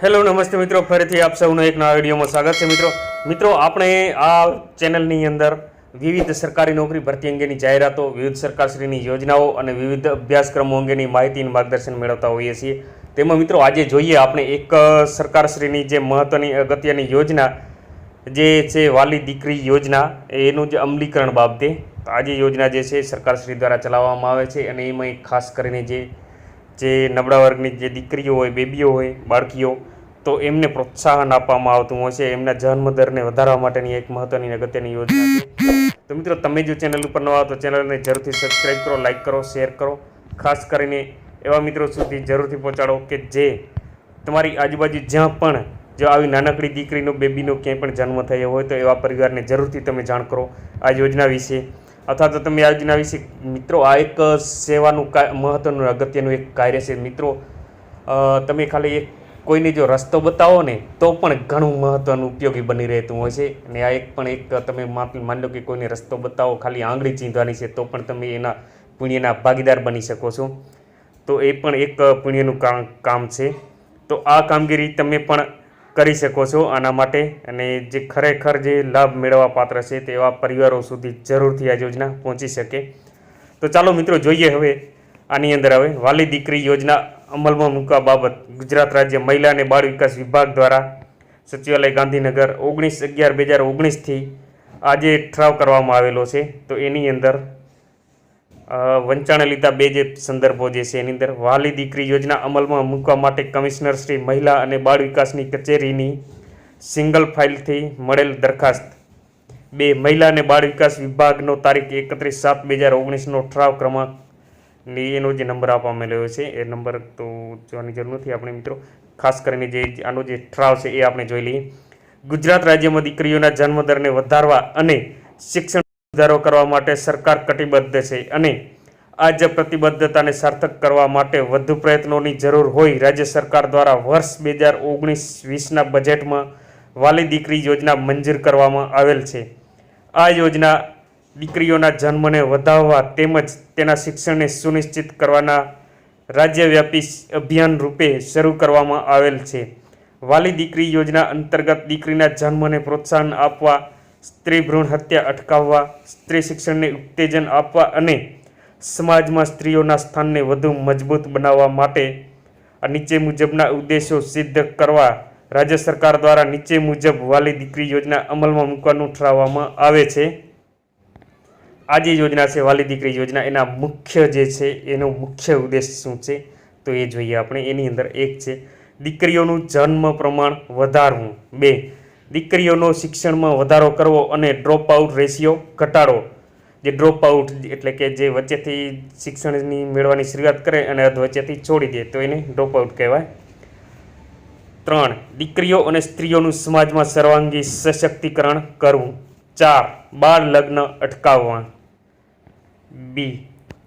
Hello, નમસ્તે મિત્રો. ફરીથી આપ સૌનો એક નવા વિડીયોમાં સ્વાગત છે મિત્રો. મિત્રો, આપણે આ ચેનલની અંદર વિવિધ સરકારી નોકરી ભરતી અંગેની જાહેરાતો, વિવિધ સરકારશ્રીની યોજનાઓ અને વિવિધ અભ્યાસક્રમો અંગેની માહિતી અને માર્ગદર્શન મેળવતા હોઈએ છીએ. તેમાં મિત્રો, આજે જોઈએ આપણે એક સરકારશ્રીની જે મહત્ત્વની અગત્યની યોજના, જે છે વાલી દીકરી યોજના, એનું જે અમલીકરણ બાબતે. તો આ યોજના જે છે, સરકારશ્રી દ્વારા ચલાવવામાં આવે છે અને એમાં ખાસ કરીને જે જે નબળા વર્ગની જે દીકરીઓ હોય, બેબીઓ હોય, બાળકીઓ, તો એમને પ્રોત્સાહન આપવામાં આવતું હોય છે. એમના જન્મદરને વધારવા માટેની એક મહત્ત્વની અગત્યની યોજના છે. તો મિત્રો, તમે જો ચેનલ ઉપર નવા તો ચેનલને જરૂરથી સબસ્ક્રાઈબ કરો લાઈક કરો શેર કરો. ખાસ કરીને એવા મિત્રો સુધી જરૂરથી પહોંચાડો કે જે તમારી આજુબાજુ જ્યાં પણ જો આવી નાનકડી દીકરીનો, બેબીનો ક્યાંય પણ જન્મ થયો હોય તો એવા પરિવારને જરૂરથી તમે જાણ કરો આ યોજના વિશે. અથવા તો તમે આજના વિશે મિત્રો, આ એક સેવાનું મહત્ત્વનું અગત્યનું એક કાર્ય છે. મિત્રો તમે ખાલી એક કોઈને જો રસ્તો બતાવો ને, તો પણ ઘણું મહત્ત્વનું ઉપયોગી બની રહેતું હોય છે. અને આ એક પણ એક તમે માની લો કે કોઈને રસ્તો બતાવો, ખાલી આંગળી ચીંધવાની છે, તો પણ તમે એના પુણ્યના ભાગીદાર બની શકો છો. તો એ પણ એક પુણ્યનું કામ છે. તો આ કામગીરી તમે પણ કરી શકો છો આના માટે અને જે ખરેખર જે લાભ મેળવવા પાત્ર છે તેવા પરિવારો સુધી જરૂરથી આ યોજના પહોંચી શકે. તો ચાલો મિત્રો જોઈએ હવે આની અંદર હવે વાલી દીકરી યોજના અમલમાં મૂકવા બાબત. ગુજરાત રાજ્ય મહિલા અને બાળ વિકાસ વિભાગ દ્વારા સચિવાલય ગાંધીનગર ઓગણીસ અગિયાર બે હજાર ઓગણીસથી આજે ઠરાવ કરવામાં આવેલો છે. તો એની અંદર વંચાણે લીધા બે જે સંદર્ભો જે છે, એની અંદર વાલી દીકરી યોજના અમલમાં મૂકવા માટે કમિશનર શ્રી મહિલા અને બાળ વિકાસની કચેરીની સિંગલ ફાઇલથી મળેલ દરખાસ્ત. બે, મહિલા અને બાળ વિકાસ વિભાગનો તારીખ એકત્રીસ સાત બે હજાર ઓગણીસનો ઠરાવ ક્રમાંક ને એનો જે નંબર આપવામાં આવ્યો છે, એ નંબર તો જોવાની જરૂર નથી આપણે મિત્રો. ખાસ કરીને જે આનો જે ઠરાવ છે, એ આપણે જોઈ લઈએ. ગુજરાત રાજ્યમાં દીકરીઓના જન્મદરને વધારવા અને શિક્ષણ સુધારો કરવા માટે સરકાર કટિબદ્ધ છે અને આ જ પ્રતિબદ્ધતાને સાર્થક કરવા માટે વધુ પ્રયત્નોની જરૂર હોય, રાજ્ય સરકાર દ્વારા વર્ષ બે હજાર ઓગણીસ વીસના બજેટમાં વાલી દીકરી યોજના મંજૂર કરવામાં આવેલ છે. આ યોજના દીકરીઓના જન્મને વધારવા તેમજ તેના શિક્ષણને સુનિશ્ચિત કરવાના રાજ્યવ્યાપી અભિયાન રૂપે શરૂ કરવામાં આવેલ છે. વાલી દીકરી યોજના અંતર્ગત દીકરીના જન્મને પ્રોત્સાહન આપવા સ્ત્રી ભ્રૂણ હત્યા અટકાવવા, સ્ત્રી શિક્ષણને ઉત્તેજન આપવા અને સમાજમાં સ્ત્રીઓના સ્થાનને વધુ મજબૂત બનાવવા માટે આ નીચે મુજબના ઉદ્દેશો સિદ્ધ કરવા રાજ્ય સરકાર દ્વારા નીચે મુજબ વાલી દીકરી યોજના અમલમાં મૂકવાનું ઠરાવવામાં આવે છે. આ જે યોજના છે, વાલી દીકરી યોજના, એના મુખ્ય જે છે, એનો મુખ્ય ઉદ્દેશ શું છે, તો એ જોઈએ આપણે. એની અંદર એક છે, દીકરીઓનું જન્મ પ્રમાણ વધારવું. બે દીકરીઓનો શિક્ષણમાં વધારો કરવો અને ડ્રોપ આઉટ રેશિયો ઘટાડો જે ડ્રોપ આઉટ એટલે કે જે વચ્ચેથી શિક્ષણની મેળવાની શરૂઆત કરે અને અધ વચ્ચેથી છોડી દે, તો એને ડ્રોપ આઉટ કહેવાય. ત્રણ, દીકરીઓ અને સ્ત્રીઓનું સમાજમાં સર્વાંગી સશક્તિકરણ કરવું. ચાર, બાળ લગ્ન અટકાવવા. બી,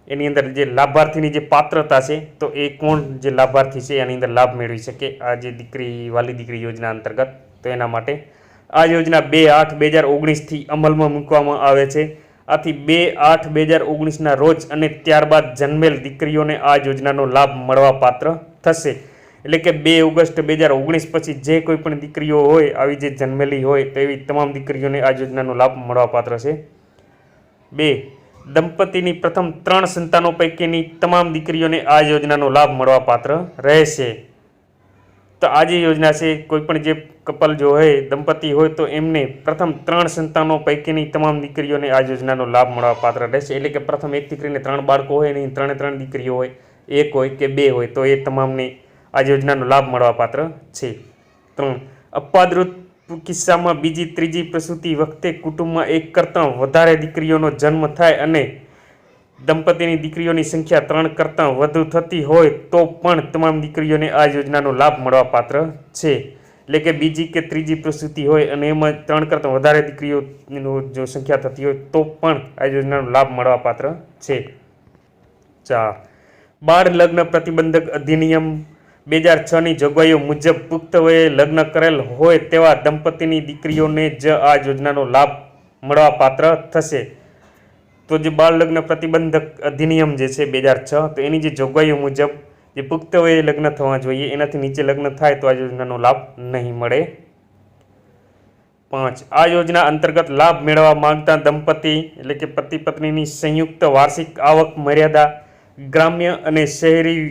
એની અંદર જે લાભાર્થીની જે પાત્રતા છે, તો એ કોણ જે લાભાર્થી છે, એની અંદર લાભ મેળવી શકે. આ જે દીકરી, વાલી દીકરી યોજના અંતર્ગત તો એના માટે આ યોજના બે આઠ બે હજાર ઓગણીસથી અમલમાં મૂકવામાં આવે છે. આથી બે આઠ બે હજાર ઓગણીસના રોજ અને ત્યારબાદ જન્મેલ દીકરીઓને આ યોજનાનો લાભ મળવા પાત્ર થશે. એટલે કે બે ઓગસ્ટ બે હજાર ઓગણીસ પછી જે કોઈ પણ દીકરીઓ હોય, આવી જે જન્મેલી હોય તેવી તમામ દીકરીઓને આ યોજનાનો લાભ મળવા પાત્ર છે. બે, દંપતીની પ્રથમ ત્રણ સંતાનો પૈકીની તમામ દીકરીઓને આ યોજનાનો લાભ મળવા પાત્ર રહેશે. તો આ જે યોજના છે, કોઈ પણ જે કપલ જો હોય, દંપતી હોય, તો એમને પ્રથમ ત્રણ સંતાનો પૈકીની તમામ દીકરીઓને આ યોજનાનો લાભ મળવા પાત્ર રહેશે. એટલે કે પ્રથમ એક દીકરીને ત્રણ બાળકો હોય નહીં ત્રણે ત્રણ દીકરીઓ હોય, એક હોય કે બે હોય, તો એ તમામને આ યોજનાનો લાભ મળવા પાત્ર છે. ત્રણ, અપવાદરૂપ કિસ્સામાં બીજી ત્રીજી પ્રસૂતિ વખતે કુટુંબમાં એક કરતાં વધારે દીકરીઓનો જન્મ થાય અને દંપતીની દીકરીઓની સંખ્યા ત્રણ કરતાં વધુ થતી હોય તો પણ તમામ દીકરીઓને આ યોજનાનો લાભ મળવા પાત્ર છે. એટલે કે બીજી કે ત્રીજી પ્રસૂતિ હોય અને એમાં ત્રણ કરતાં વધારે દીકરીઓનો જો સંખ્યા થતી હોય તો પણ આ યોજનાનો લાભ મળવા પાત્ર છે. ચાર બાળ લગ્ન પ્રતિબંધક અધિનિયમ બે હજાર છની જોગવાઈઓ મુજબ પુખ્ત વયે લગ્ન કરેલ હોય તેવા દંપતીની દીકરીઓને જ આ યોજનાનો લાભ મળવા પાત્ર થશે. તો જે બાળ લગ્ન પ્રતિબંધક અધિનિયમ જે છે બે હજાર છ, તો એની જે જોગવાઈઓ મુજબ જે પુખ્ત વયે લગ્ન થવા જોઈએ, એનાથી નીચે લગ્ન થાય તો આ યોજનાનો લાભ નહીં મળે. પાંચ, આ યોજના અંતર્ગત લાભ મેળવવા માંગતા દંપતી એટલે કે પતિ પત્નીની સંયુક્ત વાર્ષિક આવક મર્યાદા ગ્રામ્ય અને શહેરી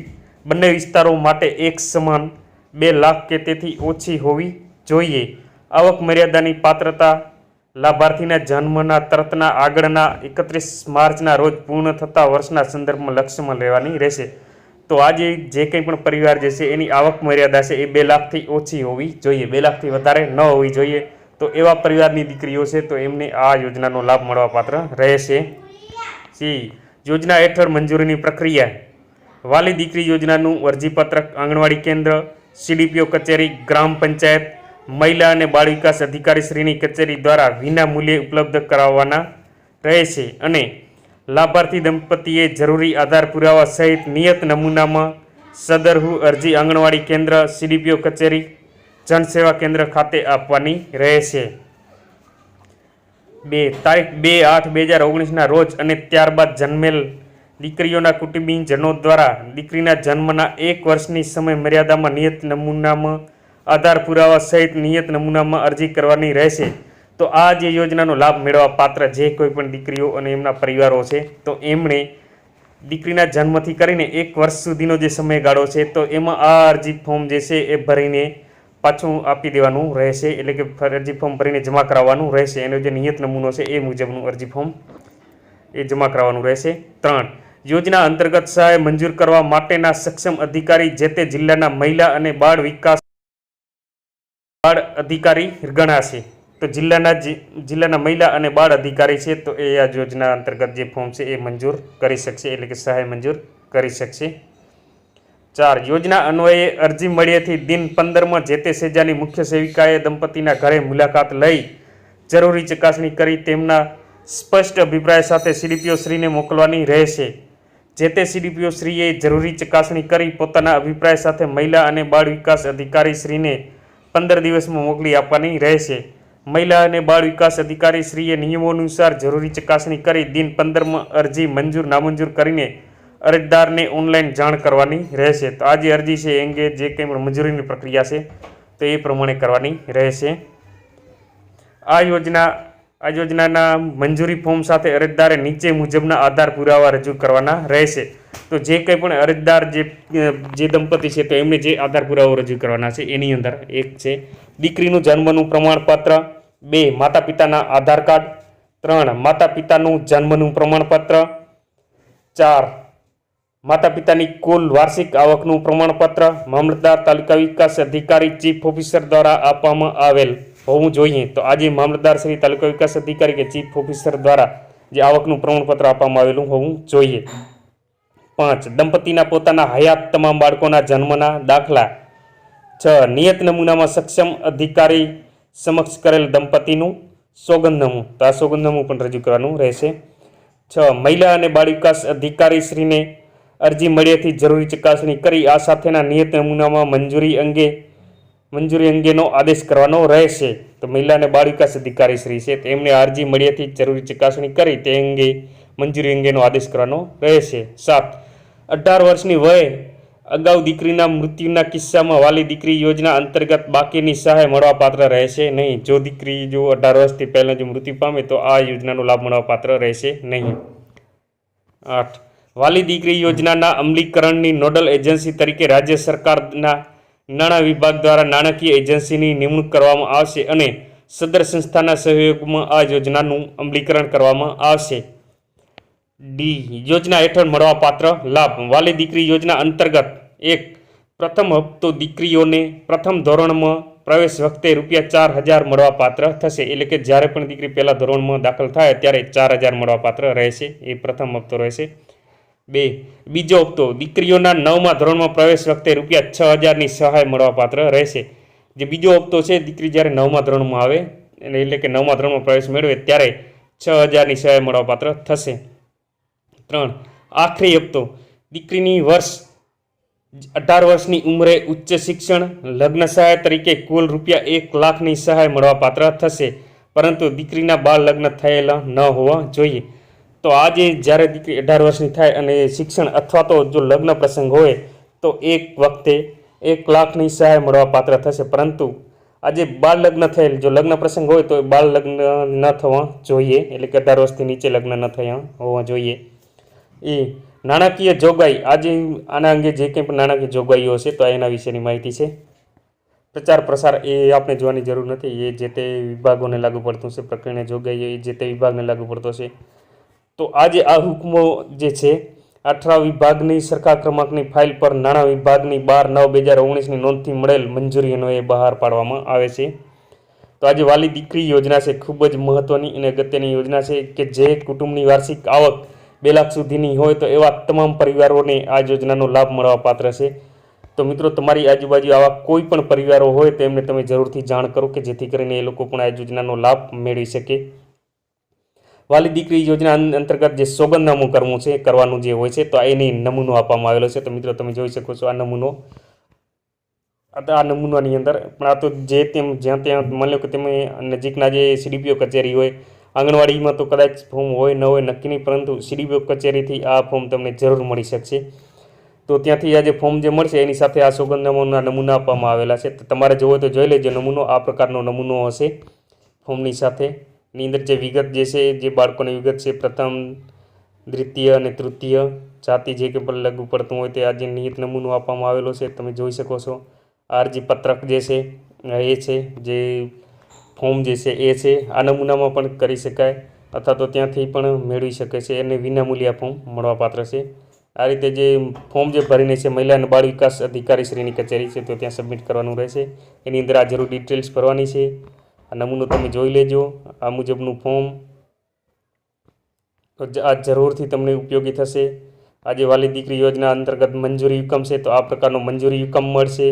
બંને વિસ્તારો માટે એક સમાન બે લાખ કે તેથી ઓછી હોવી જોઈએ. આવક મર્યાદાની પાત્રતા લાભાર્થીના જન્મના તરતના આગળના એકત્રીસ માર્ચના રોજ પૂર્ણ થતા વર્ષના સંદર્ભમાં લક્ષ્યમાં લેવાની રહેશે. તો આજે જે કંઈ પણ પરિવાર જે છે એની આવક મર્યાદા છે એ બે લાખથી ઓછી હોવી જોઈએ. બે લાખથી વધારે ન હોવી જોઈએ. તો એવા પરિવારની દીકરીઓ છે તો એમને આ યોજનાનો લાભ મળવાપાત્ર રહેશે. સી. યોજના હેઠળ મંજૂરીની પ્રક્રિયા. વાલી દીકરી યોજનાનું અરજીપત્રક આંગણવાડી કેન્દ્ર, સીડીપીઓ કચેરી, ગ્રામ પંચાયત મહિલા અને બાળ વિકાસ અધિકારી શ્રીની કચેરી દ્વારા વિના મૂલ્યે ઉપલબ્ધ કરાવવાના રહેશે અને લાભાર્થી દંપતીએ જરૂરી આધાર પુરાવા સહિત નિયત નમૂનામાં સદરહુ અરજી આંગણવાડી કેન્દ્ર, સીડીપીઓ કચેરી, જનસેવા કેન્દ્ર ખાતે આપવાની રહેશે બે, તારીખ બે આઠ બે હજાર ઓગણીસના રોજ અને ત્યારબાદ જન્મેલ દીકરીઓના કુટુંબીજનો દ્વારા દીકરીના જન્મના એક વર્ષની સમય મર્યાદામાં નિયત નમૂનામાં આધાર પુરાવા સહિત નિયત નમૂનામાં અરજી કરવાની રહેશે. તો આ જે યોજનાનો લાભ મેળવવા પાત્ર જે કોઈ પણ દીકરીઓ અને એમના પરિવારો છે, તો એમણે દીકરીના જન્મથી કરીને એક વર્ષ સુધીનો જે સમયગાળો છે, તો એમાં આ અરજી ફોર્મ જે છે એ ભરીને પાછું આપી દેવાનું રહેશે, એટલે કે અરજી ફોર્મ ભરીને જમા કરાવવાનું રહેશે. એનો જે નિયત નમૂનો છે એ મુજબનું અરજી ફોર્મ એ જમા કરાવવાનું રહેશે. ત્રણ, યોજના અંતર્ગત સહાય મંજૂર કરવા માટેના સક્ષમ અધિકારી જે તે જિલ્લાના મહિલા અને બાળ વિકાસ બાળ અધિકારી ગણાશે. તો જિલ્લાના જિલ્લાના મહિલા અને બાળ અધિકારી છે, તો એ આ યોજના અંતર્ગત જે ફોર્મ છે, એ મંજૂર કરી શકશે, એટલે કે સહાય મંજૂર કરી શકશે. ચાર, યોજના અન્વયે અરજી મળ્યેથી દિન પંદરમાં જે તે સેજાની મુખ્ય સેવિકાએ દંપતીના ઘરે મુલાકાત લઈ જરૂરી ચકાસણી કરી તેમના સ્પષ્ટ અભિપ્રાય સાથે સીડીપીઓ શ્રીને મોકલવાની રહેશે. જે તે સીડીપીઓ શ્રીએ જરૂરી ચકાસણી કરી પોતાના અભિપ્રાય સાથે મહિલા અને બાળ વિકાસ અધિકારી શ્રીને પંદર દિવસમાં મોકલી આપવાની રહેશે. મહિલા અને બાળ વિકાસ અધિકારી શ્રીએ નિયમો અનુસાર જરૂરી ચકાસણી કરી દિન પંદરમાં અરજી મંજૂર નામંજૂર કરીને અરજદારને ઓનલાઈન જાણ કરવાની રહેશે. તો આ જે અરજી છે એ અંગે જે કંઈ પણ મંજૂરીની પ્રક્રિયા છે, તો એ પ્રમાણે કરવાની રહેશે. આ યોજના આ યોજનાના મંજૂરી ફોર્મ સાથે અરજદારે નીચે મુજબના આધાર પુરાવા રજૂ કરવાના રહેશે. તો જે કંઈ પણ અરજદાર જે જે દંપતી છે તો એમને જે આધાર પુરાવો રજૂ કરવાના છે એની અંદર એક છે દીકરીનું જન્મનું પ્રમાણપત્ર, બે માતા પિતાના આધાર કાર્ડ, ત્રણ માતા પિતાનું જન્મનું પ્રમાણપત્ર, ચાર માતા પિતાની કુલ વાર્ષિક આવકનું પ્રમાણપત્ર, મામલતદાર તાલુકા વિકાસ અધિકારી, ચીફ ઓફિસર દ્વારા આપવામાં આવેલ હોવું જોઈએ. તો આજે મામલતદાર શ્રી તાલુકા વિકાસ અધિકારી કે ચીફ ઓફિસર દ્વારા જે આવકનું પ્રમાણપત્ર આપવામાં આવેલું હોવું જોઈએ. પાંચ, દંપતીના પોતાના હયાત તમામ બાળકોના જન્મના દાખલા. છ, નિયત નમૂનામાં સક્ષમ અધિકારી સમક્ષ કરેલ દંપતીનું સોગંદનામું. તો આ સોગંદનામું પણ રજૂ કરવાનું રહેશે. છ, મહિલા અને બાળ વિકાસ અધિકારી શ્રીને અરજી મળ્યાથી જરૂરી ચકાસણી કરી. આ સાથેના નિયત નમૂનામાં મંજૂરી અંગે મંજૂરી અંગેનો આદેશ કરવાનો રહેશે. તો મહિલા અને બાળ વિકાસ અધિકારી શ્રી છે. તેમને અરજી મળ્યાથી જરૂરી ચકાસણી કરી તે અંગે મંજૂરી અંગેનો આદેશ કરવાનો રહેશે. સાત. અઢાર વર્ષની વયે અગાઉ દીકરીના મૃત્યુના કિસ્સામાં વાલી દીકરી યોજના અંતર્ગત બાકીની સહાય મળવા પાત્ર રહેશે નહીં. જો દીકરી જો અઢાર વર્ષથી પહેલાં જો મૃત્યુ પામે તો આ યોજનાનો લાભ મળવા પાત્ર રહેશે નહીં. આઠ. વાલી દીકરી યોજનાના અમલીકરણની નોડલ એજન્સી તરીકે રાજ્ય સરકારના નાણાં વિભાગ દ્વારા નાણાકીય એજન્સીની નિમણૂક કરવામાં આવશે અને સદર સંસ્થાના સહયોગમાં આ યોજનાનું અમલીકરણ કરવામાં આવશે. ડી. યોજના હેઠળ મળવાપાત્ર લાભ. વાલી દીકરી યોજના અંતર્ગત એક પ્રથમ હપ્તો દીકરીઓને પ્રથમ ધોરણમાં પ્રવેશ વખતે રૂપિયા ચાર હજાર મળવાપાત્ર થશે. એટલે કે જ્યારે પણ દીકરી પહેલાં ધોરણમાં દાખલ થાય, ત્યારે ચાર હજાર મળવાપાત્ર રહેશે. એ પ્રથમ હપ્તો રહેશે. બે. બીજો હપ્તો. દીકરીઓના નવમા ધોરણમાં પ્રવેશ વખતે રૂપિયા છ હજારની સહાય મળવાપાત્ર રહેશે. જે બીજો હપ્તો છે, દીકરી જ્યારે નવમા ધોરણમાં આવે એટલે કે નવમા ધોરણમાં પ્રવેશ મેળવે ત્યારે છ હજારની સહાય મળવાપાત્ર થશે. ત્રણ. આખરી હપ્તો. દીકરીની વર્ષ, અઢાર વર્ષની ઉંમરે ઉચ્ચ શિક્ષણ, લગ્ન સહાય તરીકે કુલ રૂપિયા એક લાખની સહાય મળવાપાત્ર થશે. પરંતુ દીકરીના બાળ લગ્ન થયેલા ન હોવા જોઈએ. તો આજે જ્યારે દીકરી અઢાર વર્ષની થાય અને શિક્ષણ અથવા તો જો લગ્ન પ્રસંગ હોય, તો એક વખતે એક લાખની સહાય મળવા પાત્ર થશે. પરંતુ આજે બાળ લગ્ન થયેલ, જો લગ્ન પ્રસંગ હોય, તો બાળ લગ્ન ન થવા જોઈએ. એટલે કે અઢાર વર્ષથી નીચે લગ્ન ન થયા હોવા જોઈએ. એ નાણાકીય જોગવાઈ, આજે આના અંગે જે કંઈ પણ નાણાકીય જોગવાઈઓ છે તો એના વિશેની માહિતી છે. પ્રચાર પ્રસાર એ આપણે જોવાની જરૂર નથી. એ જે તે વિભાગોને લાગુ પડતું છે પ્રકરણે જોગવાઈ, એ જે તે વિભાગને લાગુ પડતો છે તો આજે આ હુકમો જે છે અઠરા વિભાગની સરખા ક્રમાંકની ફાઇલ પર નાણાં વિભાગની બાર નવ બે હજાર ઓગણીસની નોંધથી મળેલ મંજૂરીનો એ બહાર પાડવામાં આવે છે. તો આજે વાલી દીકરી યોજના છે, ખૂબ જ મહત્ત્વની અને અગત્યની યોજના છે કે જે કુટુંબની વાર્ષિક આવક બે લાખ સુધીની હોય તો એવા તમામ પરિવારોને આ યોજનાનો લાભ મળવા પાત્ર છે. તો મિત્રો, તમારી આજુબાજુ આવા કોઈ પણ પરિવારો હોય તો એમને તમે જરૂરથી જાણ કરો કે જેથી કરીને એ લોકો પણ આ યોજનાનો લાભ મેળવી શકે. વાલી દીકરી યોજના અંતર્ગત જે સોગંદનામું કરવું છે, કરવાનું જે હોય છે, તો એની નમૂનો આપવામાં આવેલો છે. તો મિત્રો, તમે જોઈ શકો છો આ નમૂનો. આ નમૂનાની અંદર, પણ આ તો જે તેમ, જ્યાં ત્યાં માની લો કે તમે નજીકના જે સીડીપીઓ કચેરી હોય, આંગણવાડીમાં તો કદાચ ફોર્મ હોય, ન હોય, નક્કી નહીં, પરંતુ સીડીપીઓ કચેરીથી આ ફોર્મ તમને જરૂર મળી શકશે. તો ત્યાંથી આ જે ફોર્મ જે મળશે, એની સાથે આ સોગંદનામાના નમૂના આપવામાં આવેલા છે. તો તમારે જોવો તો જોઈ લેજો, નમૂનો આ પ્રકારનો નમૂનો હશે ફોર્મની સાથે. એની અંદર જે વિગત જે છે, જે બાળકોની વિગત છે, પ્રથમ, દ્વિતીય અને તૃતીય જાતિ જે કે પણ લાગુ પડતું હોય તે આજે નિહિત નમૂનો આપવામાં આવેલો છે. તમે જોઈ શકો છો. અરજી પત્રક જે છે, એ છે, જે ફોર્મ જે છે, એ છે. આ નમૂનામાં પણ કરી શકાય અથવા તો ત્યાંથી પણ મેળવી શકે છે એને વિનામૂલ્ય ફોર્મ મળવાપાત્ર છે. આ રીતે જે ફોર્મ જે ભરીને છે, મહિલા અને બાળ વિકાસ અધિકારી શ્રીની કચેરી છે, તો ત્યાં સબમિટ કરવાનું રહેશે. એની અંદર આ જરૂર ડિટેલ્સ ભરવાની છે. નમૂનો તમે જોઈ લેજો, આ મુજબનું ફોર્મ આ જરૂરથી તમને ઉપયોગી થશે. આજે વાલી દીકરી યોજના અંતર્ગત મંજૂરી યુકમ છે, તો આ પ્રકારનો મંજૂરી યુકમ મળશે.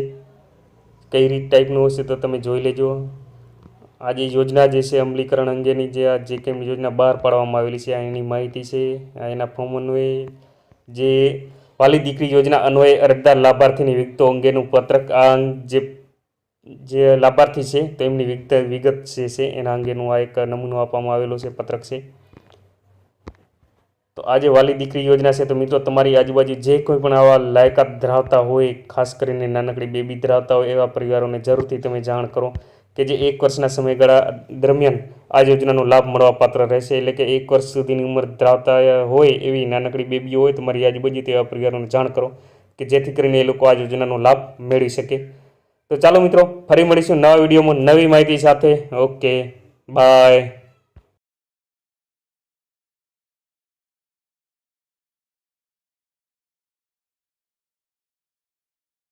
કઈ રીત ટાઈપનું હશે તો તમે જોઈ લેજો. આ જે યોજના જે છે, અમલીકરણ અંગેની જે આ જે કંઈ યોજના બહાર પાડવામાં આવેલી છે આ એની માહિતી છે. આ એના ફોર્મ અન્વયે જે વાલી દીકરી યોજના અન્વયે અરજદાર લાભાર્થીની વિગતો અંગેનું પત્રક આ જે જે લાભાર્થી છે, તેમની વિગત વિગત છે, એના અંગેનું આ એક નમૂનો આપવામાં આવેલો છે, પત્રક છે. તો આજે વાલી દીકરી યોજના છે, તો મિત્રો તમારી આજુબાજુ જે કોઈ પણ આવા લાયકાત ધરાવતા હોય, ખાસ કરીને નાનકડી બેબી ધરાવતા હોય, એવા પરિવારોને જરૂરથી તમે જાણ કરો કે જે એક વર્ષના સમયગાળા દરમિયાન આ યોજનાનો લાભ મળવા પાત્ર રહેશે. એટલે કે એક વર્ષ સુધીની ઉંમર ધરાવતા હોય એવી નાનકડી બેબીઓ હોય, તમારી આજુબાજુ તેવા પરિવારોને જાણ કરો કે જેથી કરીને એ લોકો આ યોજનાનો લાભ મેળવી શકે. તો ચાલો મિત્રો ફરી મળીશું નવા વિડીયોમાં નવી માહિતી સાથે. Okay bye.